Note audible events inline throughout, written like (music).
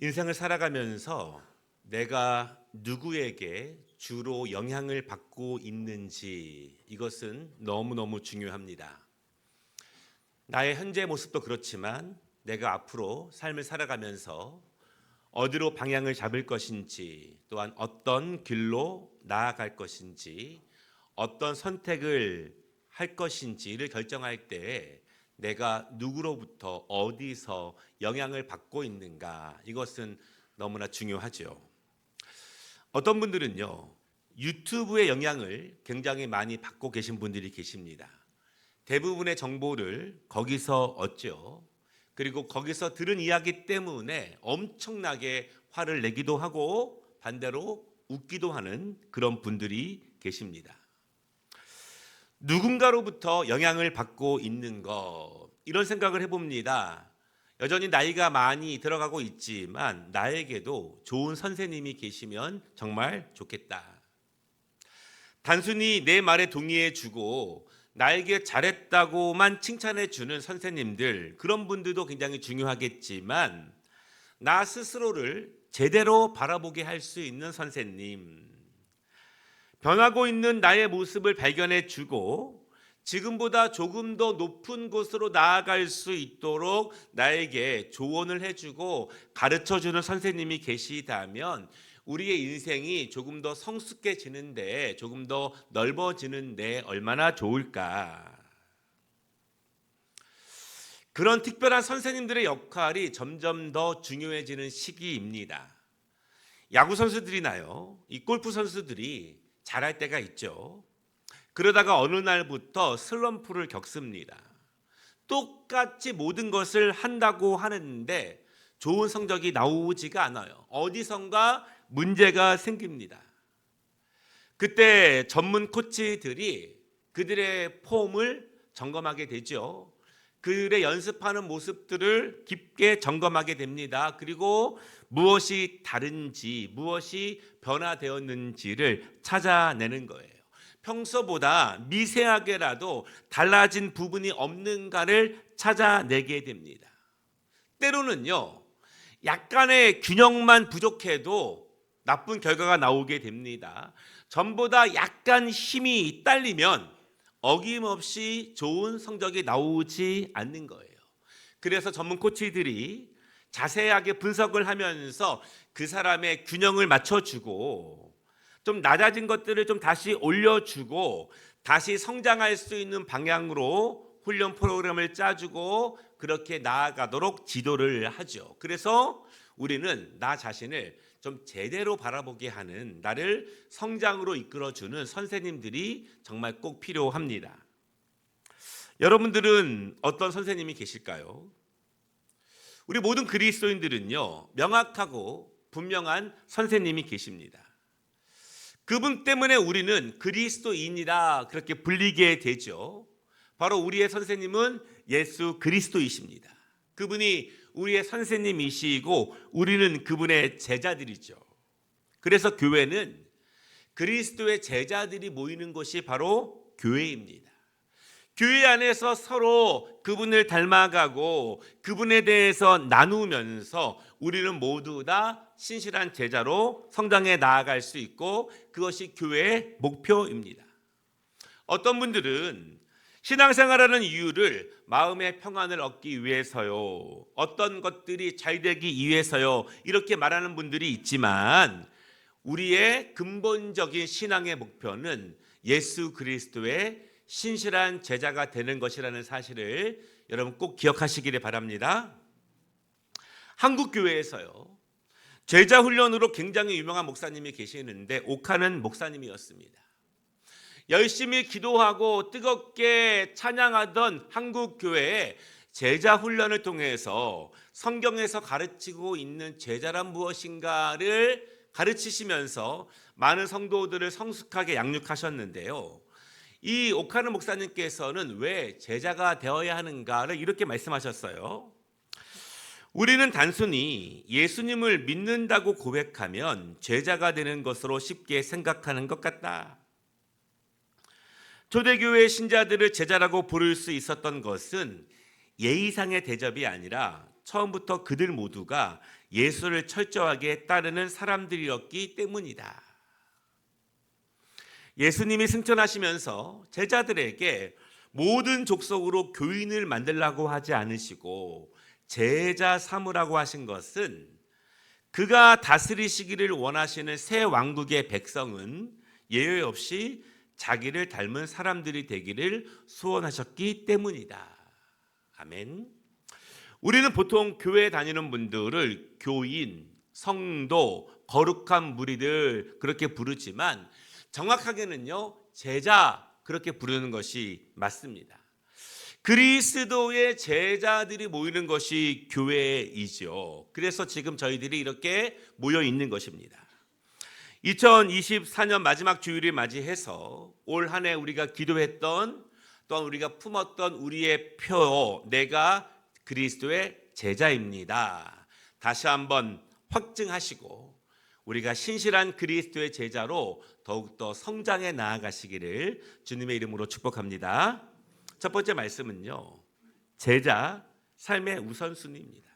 인생을 살아가면서 내가 누구에게 주로 영향을 받고 있는지 이것은 너무너무 중요합니다. 나의 현재 모습도 그렇지만 내가 앞으로 삶을 살아가면서 어디로 방향을 잡을 것인지 또한 어떤 길로 나아갈 것인지 어떤 선택을 할 것인지를 결정할 때 내가 누구로부터 어디서 영향을 받고 있는가 이것은 너무나 중요하죠. 어떤 분들은요 유튜브의 영향을 굉장히 많이 받고 계신 분들이 계십니다. 대부분의 정보를 거기서 얻죠. 그리고 거기서 들은 이야기 때문에 엄청나게 화를 내기도 하고 반대로 웃기도 하는 그런 분들이 계십니다. 누군가로부터 영향을 받고 있는 것 이런 생각을 해봅니다. 여전히 나이가 많이 들어가고 있지만 나에게도 좋은 선생님이 계시면 정말 좋겠다. 단순히 내 말에 동의해 주고 나에게 잘했다고만 칭찬해 주는 선생님들 그런 분들도 굉장히 중요하겠지만 나 스스로를 제대로 바라보게 할 수 있는 선생님 변하고 있는 나의 모습을 발견해 주고 지금보다 조금 더 높은 곳으로 나아갈 수 있도록 나에게 조언을 해주고 가르쳐 주는 선생님이 계시다면 우리의 인생이 조금 더 성숙해지는데 조금 더 넓어지는데 얼마나 좋을까. 그런 특별한 선생님들의 역할이 점점 더 중요해지는 시기입니다. 야구 선수들이나요, 이 골프 선수들이 잘할 때가 있죠. 그러다가 어느 날부터 슬럼프를 겪습니다. 똑같이 모든 것을 한다고 하는데 좋은 성적이 나오지가 않아요. 어디선가 문제가 생깁니다. 그때 전문 코치들이 그들의 폼을 점검하게 되죠. 그들의 연습하는 모습들을 깊게 점검하게 됩니다. 그리고 무엇이 다른지, 무엇이 변화되었는지를 찾아내는 거예요. 평소보다 미세하게라도 달라진 부분이 없는가를 찾아내게 됩니다. 때로는요, 약간의 균형만 부족해도 나쁜 결과가 나오게 됩니다. 전보다 약간 힘이 딸리면 어김없이 좋은 성적이 나오지 않는 거예요. 그래서 전문 코치들이 자세하게 분석을 하면서 그 사람의 균형을 맞춰주고 좀 낮아진 것들을 좀 다시 올려주고 다시 성장할 수 있는 방향으로 훈련 프로그램을 짜주고 그렇게 나아가도록 지도를 하죠. 그래서 우리는 나 자신을 좀 제대로 바라보게 하는 나를 성장으로 이끌어주는 선생님들이 정말 꼭 필요합니다. 여러분들은 어떤 선생님이 계실까요? 우리 모든 그리스도인들은요 명확하고 분명한 선생님이 계십니다. 그분 때문에 우리는 그리스도인이라 그렇게 불리게 되죠. 바로 우리의 선생님은 예수 그리스도이십니다. 그분이 우리의 선생님이시고 우리는 그분의 제자들이죠. 그래서 교회는 그리스도의 제자들이 모이는 곳이 바로 교회입니다. 교회 안에서 서로 그분을 닮아가고 그분에 대해서 나누면서 우리는 모두 다 신실한 제자로 성장해 나아갈 수 있고 그것이 교회의 목표입니다. 어떤 분들은 신앙생활하는 이유를 마음의 평안을 얻기 위해서요. 어떤 것들이 잘 되기 위해서요. 이렇게 말하는 분들이 있지만 우리의 근본적인 신앙의 목표는 예수 그리스도의 신실한 제자가 되는 것이라는 사실을 여러분 꼭 기억하시기를 바랍니다. 한국 교회에서요. 제자 훈련으로 굉장히 유명한 목사님이 계시는데 옥하는 목사님이었습니다. 열심히 기도하고 뜨겁게 찬양하던 한국 교회에 제자 훈련을 통해서 성경에서 가르치고 있는 제자란 무엇인가를 가르치시면서 많은 성도들을 성숙하게 양육하셨는데요. 이 옥하는 목사님께서는 왜 제자가 되어야 하는가를 이렇게 말씀하셨어요. 우리는 단순히 예수님을 믿는다고 고백하면 제자가 되는 것으로 쉽게 생각하는 것 같다. 초대교회 신자들을 제자라고 부를 수 있었던 것은 예의상의 대접이 아니라 처음부터 그들 모두가 예수를 철저하게 따르는 사람들이었기 때문이다. 예수님이 승천하시면서 제자들에게 모든 족속으로 교인을 만들라고 하지 않으시고 제자 삼으라고 하신 것은 그가 다스리시기를 원하시는 새 왕국의 백성은 예외 없이 자기를 닮은 사람들이 되기를 소원하셨기 때문이다. 아멘. 우리는 보통 교회 다니는 분들을 교인, 성도, 거룩한 무리들 그렇게 부르지만 정확하게는요 제자 그렇게 부르는 것이 맞습니다. 그리스도의 제자들이 모이는 것이 교회이죠. 그래서 지금 저희들이 이렇게 모여 있는 것입니다. 2024년 마지막 주일을 맞이해서 올 한 해 우리가 기도했던 또한 우리가 품었던 우리의 표 내가 그리스도의 제자입니다. 다시 한번 확증하시고 우리가 신실한 그리스도의 제자로 더욱더 성장해 나아가시기를 주님의 이름으로 축복합니다. 첫 번째 말씀은요. 제자 삶의 우선순위입니다.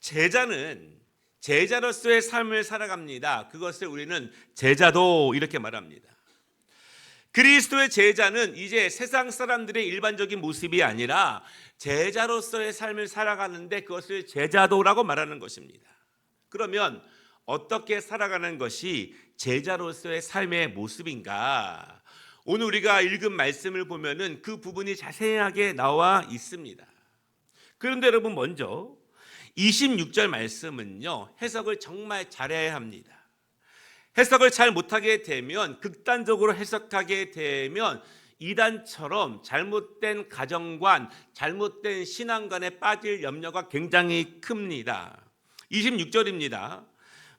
제자는 제자로서의 삶을 살아갑니다. 그것을 우리는 제자도 이렇게 말합니다. 그리스도의 제자는 이제 세상 사람들의 일반적인 모습이 아니라 제자로서의 삶을 살아가는데 그것을 제자도라고 말하는 것입니다. 그러면 어떻게 살아가는 것이 제자로서의 삶의 모습인가? 오늘 우리가 읽은 말씀을 보면은 그 부분이 자세하게 나와 있습니다. 그런데 여러분 먼저 26절 말씀은요. 해석을 정말 잘해야 합니다. 해석을 잘 못하게 되면 극단적으로 해석하게 되면 이단처럼 잘못된 가정관, 잘못된 신앙관에 빠질 염려가 굉장히 큽니다. 26절입니다.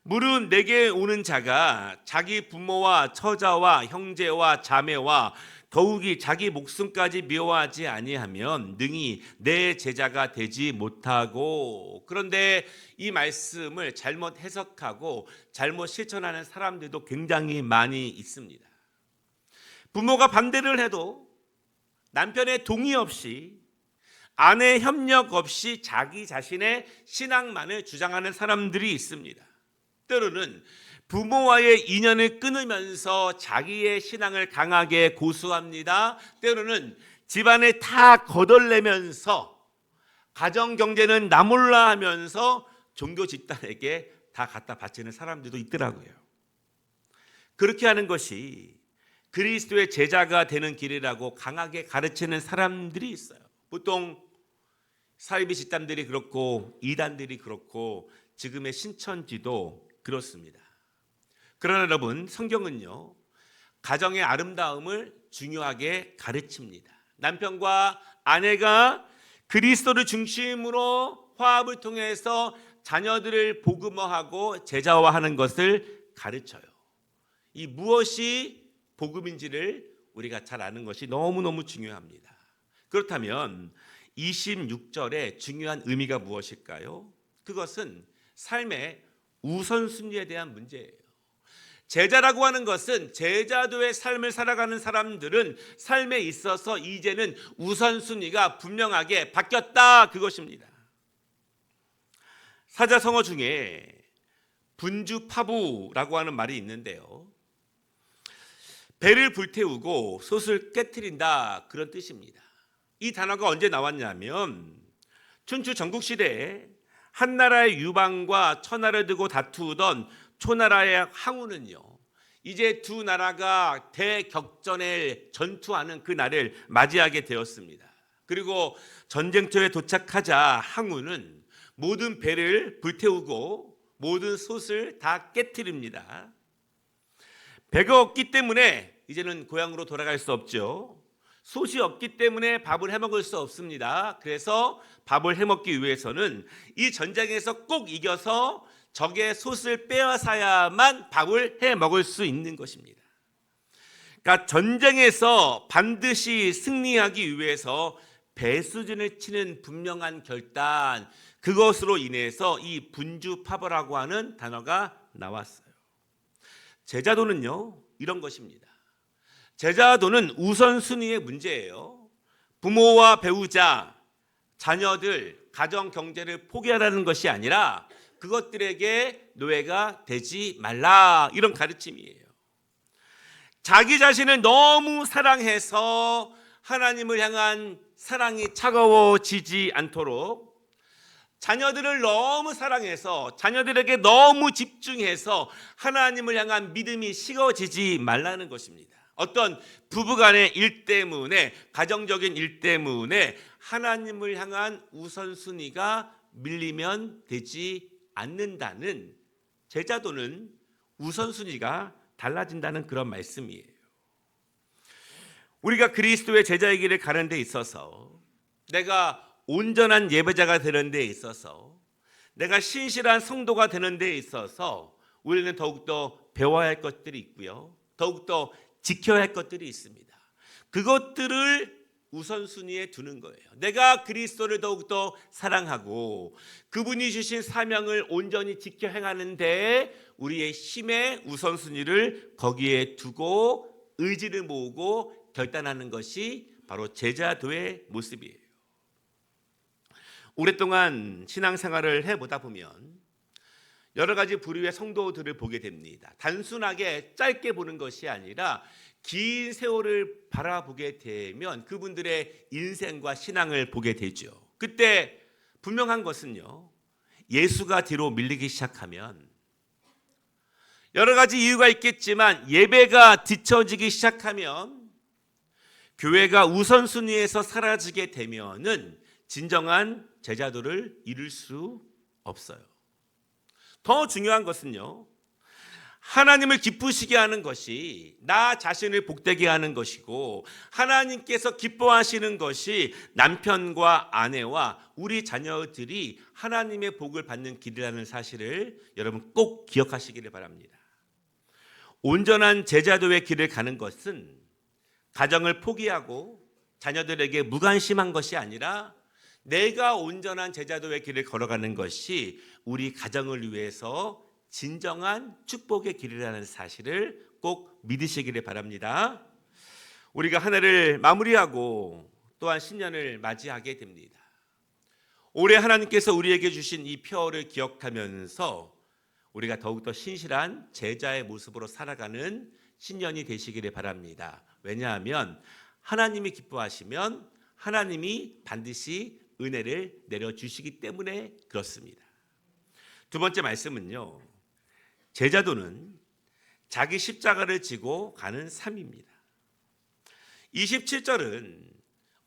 물은 내게 오는 자가 자기 부모와 처자와 형제와 자매와 더욱이 자기 목숨까지 미워하지 아니하면 능히 내 제자가 되지 못하고 그런데 이 말씀을 잘못 해석하고 잘못 실천하는 사람들도 굉장히 많이 있습니다. 부모가 반대를 해도 남편의 동의 없이 아내 협력 없이 자기 자신의 신앙만을 주장하는 사람들이 있습니다. 때로는 부모와의 인연을 끊으면서 자기의 신앙을 강하게 고수합니다. 때로는 집안을 다 거덜내면서 가정 경제는 나몰라 하면서 종교 집단에게 다 갖다 바치는 사람들도 있더라고요. 그렇게 하는 것이 그리스도의 제자가 되는 길이라고 강하게 가르치는 사람들이 있어요. 보통 사이비 집단들이 그렇고 이단들이 그렇고 지금의 신천지도 그렇습니다. 그러나 여러분 성경은요 가정의 아름다움을 중요하게 가르칩니다. 남편과 아내가 그리스도를 중심으로 화합을 통해서 자녀들을 복음화하고 제자화하는 것을 가르쳐요. 이 무엇이 복음인지를 우리가 잘 아는 것이 너무너무 중요합니다. 그렇다면 26절의 중요한 의미가 무엇일까요? 그것은 삶의 우선순위에 대한 문제예요. 제자라고 하는 것은 제자도의 삶을 살아가는 사람들은 삶에 있어서 이제는 우선순위가 분명하게 바뀌었다 그것입니다. 사자성어 중에 분주파부라고 하는 말이 있는데요. 배를 불태우고 솥을 깨뜨린다 그런 뜻입니다. 이 단어가 언제 나왔냐면 춘추 전국시대에 한나라의 유방과 천하를 두고 다투던 초나라의 항우는요. 이제 두 나라가 대격전에 전투하는 그 날을 맞이하게 되었습니다. 그리고 전쟁터에 도착하자 항우는 모든 배를 불태우고 모든 솥을 다 깨뜨립니다. 배가 없기 때문에 이제는 고향으로 돌아갈 수 없죠. 솥이 없기 때문에 밥을 해 먹을 수 없습니다. 그래서 밥을 해 먹기 위해서는 이 전쟁에서 꼭 이겨서 적의 솥을 빼앗아야만 밥을 해 먹을 수 있는 것입니다. 그러니까 전쟁에서 반드시 승리하기 위해서 배수진을 치는 분명한 결단 그것으로 인해서 이 분주파벌라고 하는 단어가 나왔어요. 제자도는요 이런 것입니다. 제자도는 우선순위의 문제예요. 부모와 배우자, 자녀들, 가정 경제를 포기하라는 것이 아니라 그것들에게 노예가 되지 말라 이런 가르침이에요. 자기 자신을 너무 사랑해서 하나님을 향한 사랑이 차가워지지 않도록 자녀들을 너무 사랑해서 자녀들에게 너무 집중해서 하나님을 향한 믿음이 식어지지 말라는 것입니다. 어떤 부부간의 일 때문에 가정적인 일 때문에 하나님을 향한 우선순위가 밀리면 되지 않는다는 제자도는 우선순위가 달라진다는 그런 말씀이에요. 우리가 그리스도의 제자의 길을 가는 데 있어서 내가 온전한 예배자가 되는 데 있어서 내가 신실한 성도가 되는 데 있어서 우리는 더욱더 배워야 할 것들이 있고요. 더욱더 지켜야 할 것들이 있습니다. 그것들을 우선순위에 두는 거예요. 내가 그리스도를 더욱더 사랑하고 그분이 주신 사명을 온전히 지켜 행하는데 우리의 힘의 우선순위를 거기에 두고 의지를 모으고 결단하는 것이 바로 제자도의 모습이에요. 오랫동안 신앙생활을 해보다 보면 여러 가지 부류의 성도들을 보게 됩니다. 단순하게 짧게 보는 것이 아니라 긴 세월을 바라보게 되면 그분들의 인생과 신앙을 보게 되죠. 그때 분명한 것은요. 예수가 뒤로 밀리기 시작하면 여러 가지 이유가 있겠지만 예배가 뒤처지기 시작하면 교회가 우선순위에서 사라지게 되면은 진정한 제자도를 이룰 수 없어요. 더 중요한 것은요. 하나님을 기쁘시게 하는 것이 나 자신을 복되게 하는 것이고 하나님께서 기뻐하시는 것이 남편과 아내와 우리 자녀들이 하나님의 복을 받는 길이라는 사실을 여러분 꼭 기억하시기를 바랍니다. 온전한 제자도의 길을 가는 것은 가정을 포기하고 자녀들에게 무관심한 것이 아니라 내가 온전한 제자도의 길을 걸어가는 것이 우리 가정을 위해서 진정한 축복의 길이라는 사실을 꼭 믿으시기를 바랍니다. 우리가 한 해를 마무리하고 또한 신년을 맞이하게 됩니다. 올해 하나님께서 우리에게 주신 이 표를 기억하면서 우리가 더욱더 신실한 제자의 모습으로 살아가는 신년이 되시기를 바랍니다. 왜냐하면 하나님이 기뻐하시면 하나님이 반드시 은혜를 내려주시기 때문에 그렇습니다. 두 번째 말씀은요. 제자도는 자기 십자가를 지고 가는 삶입니다. 27절은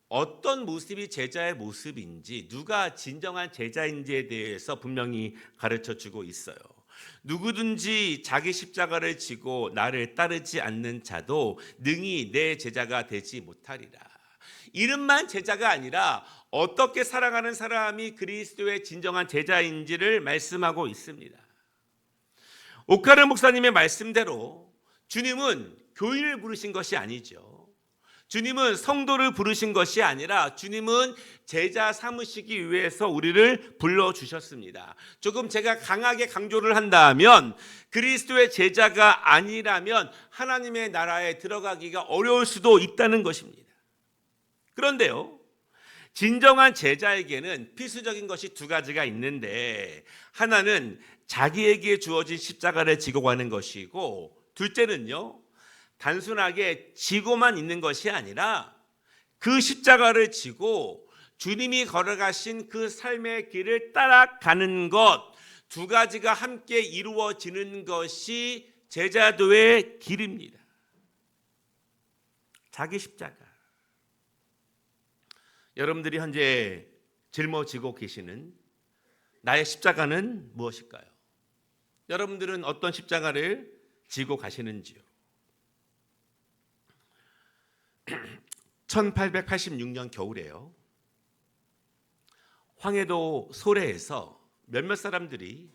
어떤 모습이 제자의 모습인지 누가 진정한 제자인지에 대해서 분명히 가르쳐 주고 있어요. 누구든지 자기 십자가를 지고 나를 따르지 않는 자도 능히 내 제자가 되지 못하리라. 이름만 제자가 아니라 어떻게 살아가는 사람이 그리스도의 진정한 제자인지를 말씀하고 있습니다. 오카르 목사님의 말씀대로 주님은 교인을 부르신 것이 아니죠. 주님은 성도를 부르신 것이 아니라 주님은 제자 삼으시기 위해서 우리를 불러 주셨습니다. 조금 제가 강하게 강조를 한다면 그리스도의 제자가 아니라면 하나님의 나라에 들어가기가 어려울 수도 있다는 것입니다. 그런데요. 진정한 제자에게는 필수적인 것이 두 가지가 있는데 하나는 자기에게 주어진 십자가를 지고 가는 것이고 둘째는요. 단순하게 지고만 있는 것이 아니라 그 십자가를 지고 주님이 걸어가신 그 삶의 길을 따라가는 것 두 가지가 함께 이루어지는 것이 제자도의 길입니다. 자기 십자가. 여러분들이 현재 짊어지고 계시는 나의 십자가는 무엇일까요? 여러분들은 어떤 십자가를 지고 가시는지요? (clears throat) 1886년 겨울에요. 황해도 소래에서 몇몇 사람들이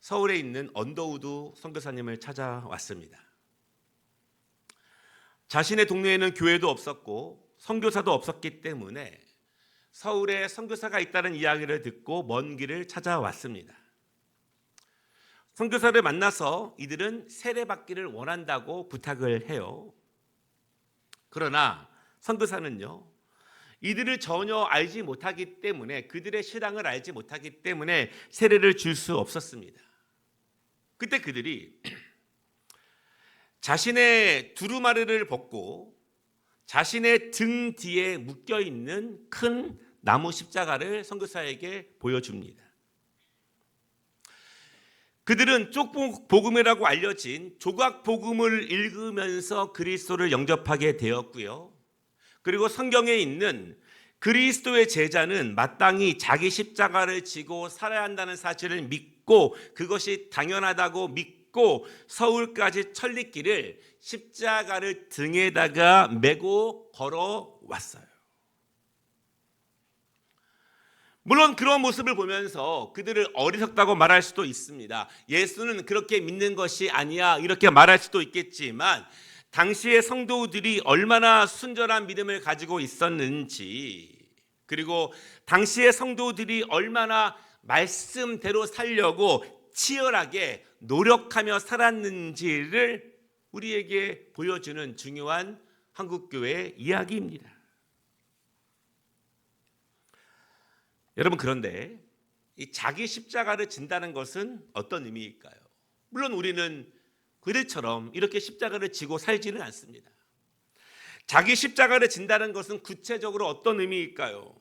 서울에 있는 언더우드 선교사님을 찾아왔습니다. 자신의 동네에는 교회도 없었고 선교사도 없었기 때문에 서울에 선교사가 있다는 이야기를 듣고 먼 길을 찾아왔습니다. 선교사를 만나서 이들은 세례받기를 원한다고 부탁을 해요. 그러나 선교사는요. 이들을 전혀 알지 못하기 때문에 그들의 신앙을 알지 못하기 때문에 세례를 줄 수 없었습니다. 그때 그들이 (clears throat) 자신의 두루마리를 벗고 자신의 등 뒤에 묶여 있는 큰 나무 십자가를 선교사에게 보여줍니다. 그들은 쪽복음이라고 알려진 조각 복음을 읽으면서 그리스도를 영접하게 되었고요. 그리고 성경에 있는 그리스도의 제자는 마땅히 자기 십자가를 지고 살아야 한다는 사실을 믿고 그것이 당연하다고 믿고 서울까지 천리길을 십자가를 등에다가 메고 걸어왔어요. 물론 그런 모습을 보면서 그들을 어리석다고 말할 수도 있습니다. 예수는 그렇게 믿는 것이 아니야 이렇게 말할 수도 있겠지만 당시의 성도들이 얼마나 순전한 믿음을 가지고 있었는지 그리고 당시의 성도들이 얼마나 말씀대로 살려고 치열하게 노력하며 살았는지를 우리에게 보여주는 중요한 한국교회 이야기입니다. 여러분 그런데 이 자기 십자가를 진다는 것은 어떤 의미일까요? 물론 우리는 그들처럼 이렇게 십자가를 지고 살지는 않습니다. 자기 십자가를 진다는 것은 구체적으로 어떤 의미일까요?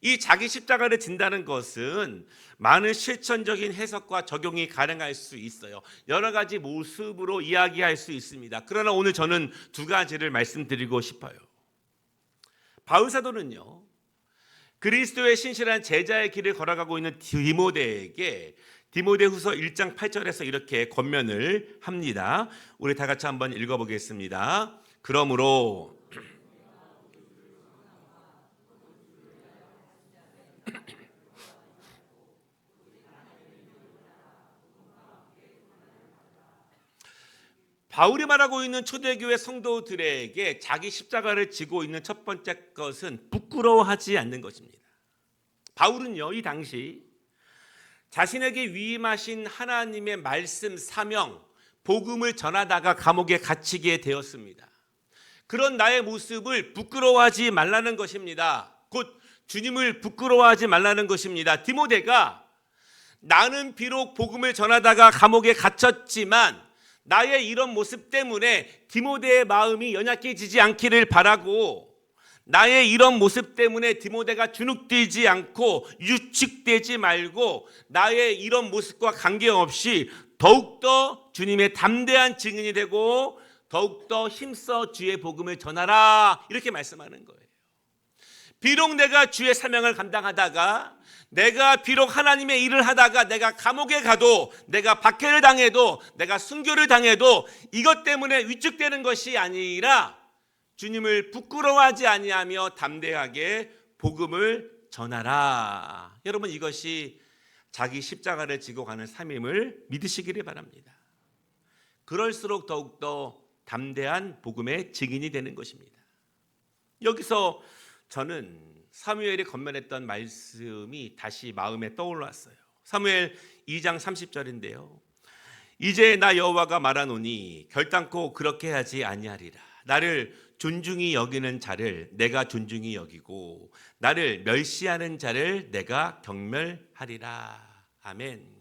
이 자기 십자가를 진다는 것은 많은 실천적인 해석과 적용이 가능할 수 있어요. 여러 가지 모습으로 이야기할 수 있습니다. 그러나 오늘 저는 두 가지를 말씀드리고 싶어요. 바울 사도는요. 그리스도의 신실한 제자의 길을 걸어가고 있는 디모데에게 디모데후서 1장 8절에서 이렇게 권면을 합니다. 우리 다 같이 한번 읽어 보겠습니다. 그러므로 바울이 말하고 있는 초대교회 성도들에게 자기 십자가를 지고 있는 첫 번째 것은 부끄러워하지 않는 것입니다. 바울은요, 이 당시 자신에게 위임하신 하나님의 말씀 사명, 복음을 전하다가 감옥에 갇히게 되었습니다. 그런 나의 모습을 부끄러워하지 말라는 것입니다. 곧 주님을 부끄러워하지 말라는 것입니다. 디모데가 나는 비록 복음을 전하다가 감옥에 갇혔지만 나의 이런 모습 때문에 디모데의 마음이 연약해지지 않기를 바라고 나의 이런 모습 때문에 디모데가 주눅들지 않고 유축되지 말고 나의 이런 모습과 관계없이 더욱더 주님의 담대한 증인이 되고 더욱더 힘써 주의 복음을 전하라 이렇게 말씀하는 거예요. 비록 내가 주의 사명을 감당하다가 내가 비록 하나님의 일을 하다가 내가 감옥에 가도 내가 박해를 당해도 내가 순교를 당해도 이것 때문에 위축되는 것이 아니라 주님을 부끄러워하지 아니하며 담대하게 복음을 전하라. 여러분 이것이 자기 십자가를 지고 가는 삶임을 믿으시기를 바랍니다. 그럴수록 더욱더 담대한 복음의 증인이 되는 것입니다. 여기서 저는 사무엘이 건면했던 말씀이 다시 마음에 떠올랐어요. 사무엘 2장 30절인데요. 이제 나 여호와가 말하노니 결단코 그렇게 하지 아니하리라. 나를 존중히 여기는 자를 내가 존중히 여기고 나를 멸시하는 자를 내가 경멸하리라. 아멘.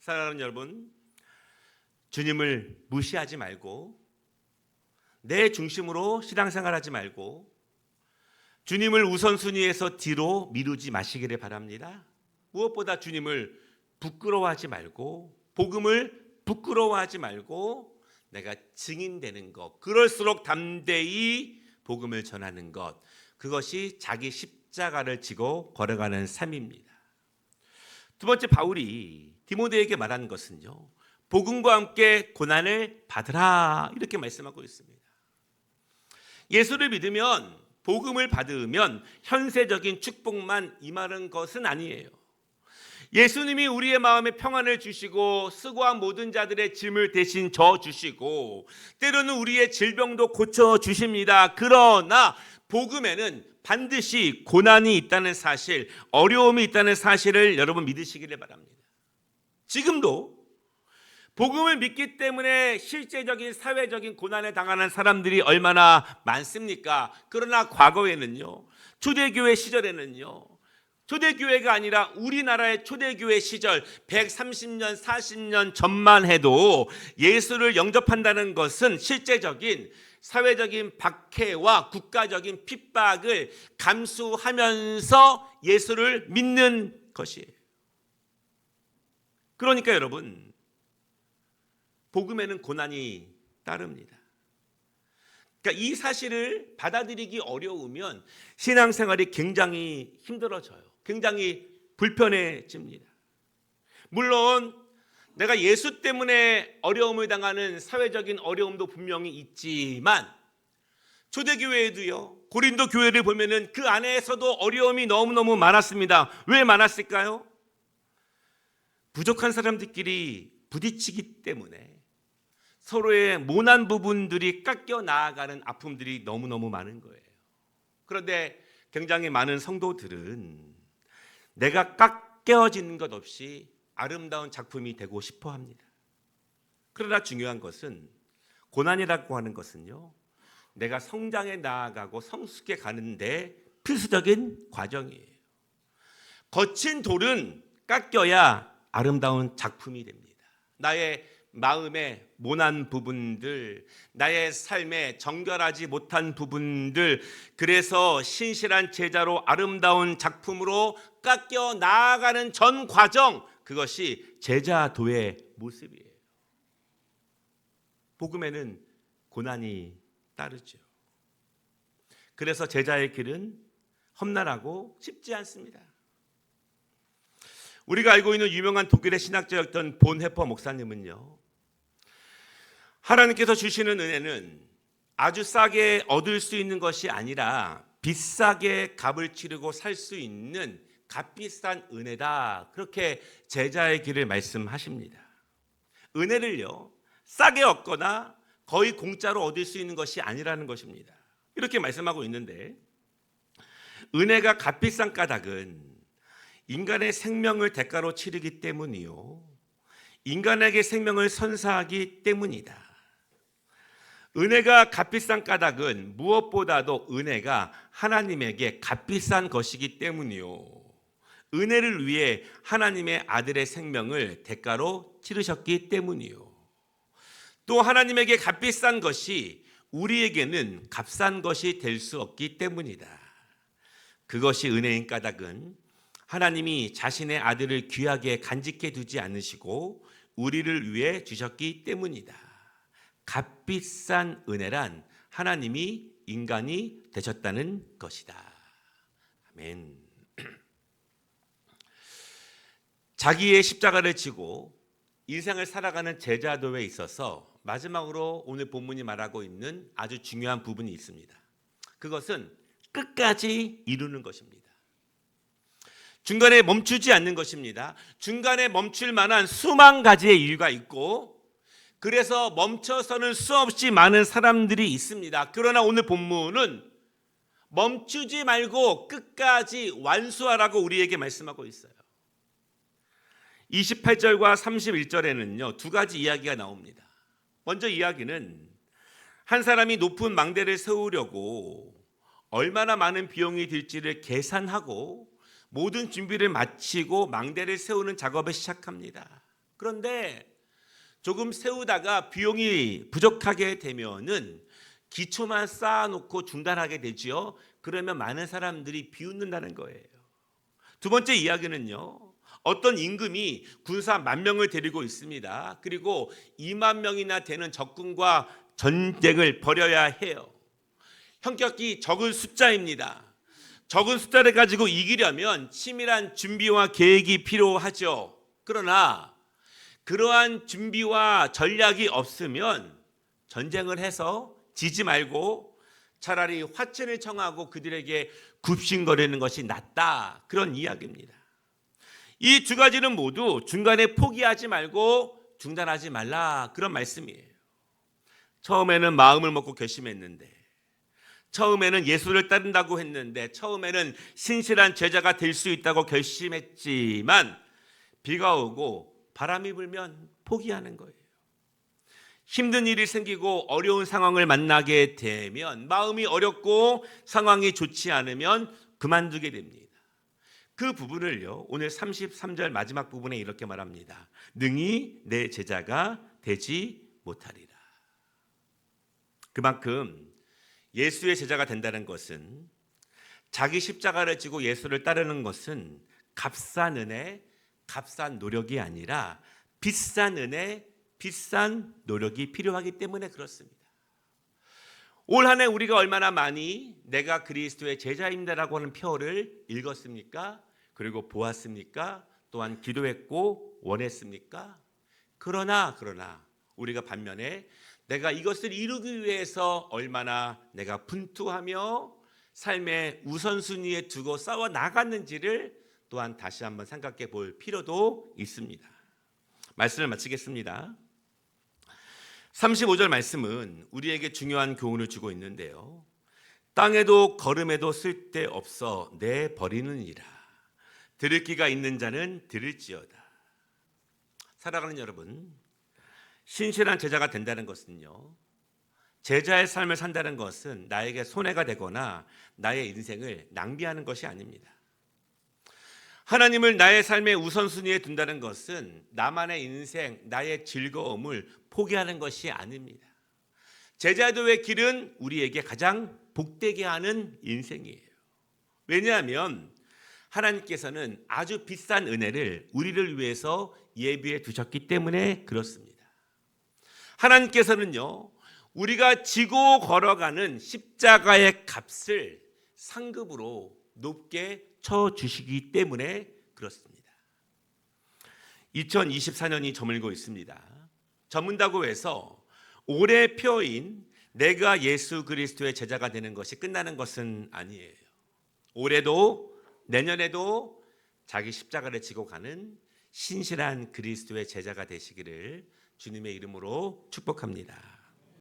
사랑하는 여러분, 주님을 무시하지 말고 내 중심으로 신앙생활하지 말고 주님을 우선순위에서 뒤로 미루지 마시기를 바랍니다. 무엇보다 주님을 부끄러워하지 말고 복음을 부끄러워하지 말고 내가 증인되는 것 그럴수록 담대히 복음을 전하는 것 그것이 자기 십자가를 지고 걸어가는 삶입니다. 두 번째 바울이 디모데에게 말하는 것은요. 복음과 함께 고난을 받으라 이렇게 말씀하고 있습니다. 예수를 믿으면 복음을 받으면 현세적인 축복만 임하는 것은 아니에요. 예수님이 우리의 마음에 평안을 주시고 수고한 모든 자들의 짐을 대신 져 주시고 때로는 우리의 질병도 고쳐 주십니다. 그러나 복음에는 반드시 고난이 있다는 사실, 어려움이 있다는 사실을 여러분 믿으시기를 바랍니다. 지금도 복음을 믿기 때문에 실제적인 사회적인 고난에 당하는 사람들이 얼마나 많습니까? 그러나 과거에는요. 초대교회 시절에는요. 초대교회가 아니라 우리나라의 초대교회 시절 130년, 40년 전만 해도 예수를 영접한다는 것은 실제적인 사회적인 박해와 국가적인 핍박을 감수하면서 예수를 믿는 것이에요. 그러니까 여러분, 복음에는 고난이 따릅니다. 그러니까 이 사실을 받아들이기 어려우면 신앙생활이 굉장히 힘들어져요. 굉장히 불편해집니다. 물론 내가 예수 때문에 어려움을 당하는 사회적인 어려움도 분명히 있지만 초대교회에도요. 고린도 교회를 보면은 그 안에서도 어려움이 너무너무 많았습니다. 왜 많았을까요? 부족한 사람들끼리 부딪히기 때문에 서로의 모난 부분들이 깎여 나아가는 아픔들이 너무너무 많은 거예요. 그런데 굉장히 많은 성도들은 내가 깎여지는 것 없이 아름다운 작품이 되고 싶어 합니다. 그러나 중요한 것은 고난이라고 하는 것은요. 내가 성장해 나아가고 성숙해 가는데 필수적인 과정이에요. 거친 돌은 깎여야 아름다운 작품이 됩니다. 나의 마음의 모난 부분들, 나의 삶에 정결하지 못한 부분들, 그래서 신실한 제자로 아름다운 작품으로 깎여 나아가는 전 과정, 그것이 제자도의 모습이에요. 복음에는 고난이 따르죠. 그래서 제자의 길은 험난하고 쉽지 않습니다. 우리가 알고 있는 유명한 독일의 신학자였던 본 해퍼 목사님은요. 하나님께서 주시는 은혜는 아주 싸게 얻을 수 있는 것이 아니라 비싸게 값을 치르고 살 수 있는 값비싼 은혜다. 그렇게 제자의 길을 말씀하십니다. 은혜를요. 싸게 얻거나 거의 공짜로 얻을 수 있는 것이 아니라는 것입니다. 이렇게 말씀하고 있는데 은혜가 값비싼 까닭은 인간의 생명을 대가로 치르기 때문이요. 인간에게 생명을 선사하기 때문이다. 은혜가 값비싼 까닭은 무엇보다도 은혜가 하나님에게 값비싼 것이기 때문이요. 은혜를 위해 하나님의 아들의 생명을 대가로 치르셨기 때문이요. 또 하나님에게 값비싼 것이 우리에게는 값싼 것이 될 수 없기 때문이다. 그것이 은혜인 까닭은 하나님이 자신의 아들을 귀하게 간직해 두지 않으시고 우리를 위해 주셨기 때문이다. 값비싼 은혜란 하나님이 인간이 되셨다는 것이다. 아멘. (clears throat) 자기의 십자가를 지고 인생을 살아가는 제자도에 있어서 마지막으로 오늘 본문이 말하고 있는 아주 중요한 부분이 있습니다. 그것은 끝까지 이루는 것입니다. 중간에 멈추지 않는 것입니다. 중간에 멈출 만한 수만 가지의 이유가 있고 그래서 멈춰서는 수 없이 많은 사람들이 있습니다. 그러나 오늘 본문은 멈추지 말고 끝까지 완수하라고 우리에게 말씀하고 있어요. 28절과 31절에는요, 두 가지 이야기가 나옵니다. 먼저 이야기는 한 사람이 높은 망대를 세우려고 얼마나 많은 비용이 들지를 계산하고 모든 준비를 마치고 망대를 세우는 작업을 시작합니다. 그런데 조금 세우다가 비용이 부족하게 되면은 기초만 쌓아놓고 중단하게 되지요. 그러면 많은 사람들이 비웃는다는 거예요. 두 번째 이야기는요. 어떤 임금이 군사 만 명을 데리고 있습니다. 그리고 2만 명이나 되는 적군과 전쟁을 벌여야 해요. 형격히 적은 숫자입니다. 적은 숫자를 가지고 이기려면 치밀한 준비와 계획이 필요하죠. 그러나 그러한 준비와 전략이 없으면 전쟁을 해서 지지 말고 차라리 화천을 청하고 그들에게 굽신거리는 것이 낫다. 그런 이야기입니다. 이 두 가지는 모두 중간에 포기하지 말고 중단하지 말라. 그런 말씀이에요. 처음에는 마음을 먹고 결심했는데 처음에는 예수를 따른다고 했는데 처음에는 신실한 제자가 될 수 있다고 결심했지만 비가 오고 바람이 불면 포기하는 거예요. 힘든 일이 생기고 어려운 상황을 만나게 되면 마음이 어렵고 상황이 좋지 않으면 그만두게 됩니다. 그 부분을요. 오늘 33절 마지막 부분에 이렇게 말합니다. 능히 내 제자가 되지 못하리라. 그만큼 예수의 제자가 된다는 것은 자기 십자가를 지고 예수를 따르는 것은 값싼 은혜, 값싼 노력이 아니라 비싼 은혜, 비싼 노력이 필요하기 때문에 그렇습니다. 올 한해 우리가 얼마나 많이 내가 그리스도의 제자입니다라고 하는 표를 읽었습니까? 그리고 보았습니까? 또한 기도했고 원했습니까? 그러나 그러나 우리가 반면에 내가 이것을 이루기 위해서 얼마나 내가 분투하며 삶의 우선순위에 두고 싸워 나갔는지를 또한 다시 한번 생각해 볼 필요도 있습니다. 말씀을 마치겠습니다. 35절 말씀은 우리에게 중요한 교훈을 주고 있는데요. 땅에도 걸음에도 쓸데없어 내 버리는이라. 들을 귀가 있는 자는 들을지어다. 살아가는 여러분, 신실한 제자가 된다는 것은요. 제자의 삶을 산다는 것은 나에게 손해가 되거나 나의 인생을 낭비하는 것이 아닙니다. 하나님을 나의 삶의 우선순위에 둔다는 것은 나만의 인생, 나의 즐거움을 포기하는 것이 아닙니다. 제자도의 길은 우리에게 가장 복되게 하는 인생이에요. 왜냐하면 하나님께서는 아주 비싼 은혜를 우리를 위해서 예비해 두셨기 때문에 그렇습니다. 하나님께서는요, 우리가 지고 걸어가는 십자가의 값을 상급으로 높게 쳐 주시기 때문에 그렇습니다. 2024년이 저물고 있습니다. 저문다고 해서 올해 표인 내가 예수 그리스도의 제자가 되는 것이 끝나는 것은 아니에요. 올해도 내년에도 자기 십자가를 지고 가는 신실한 그리스도의 제자가 되시기를 주님의 이름으로 축복합니다.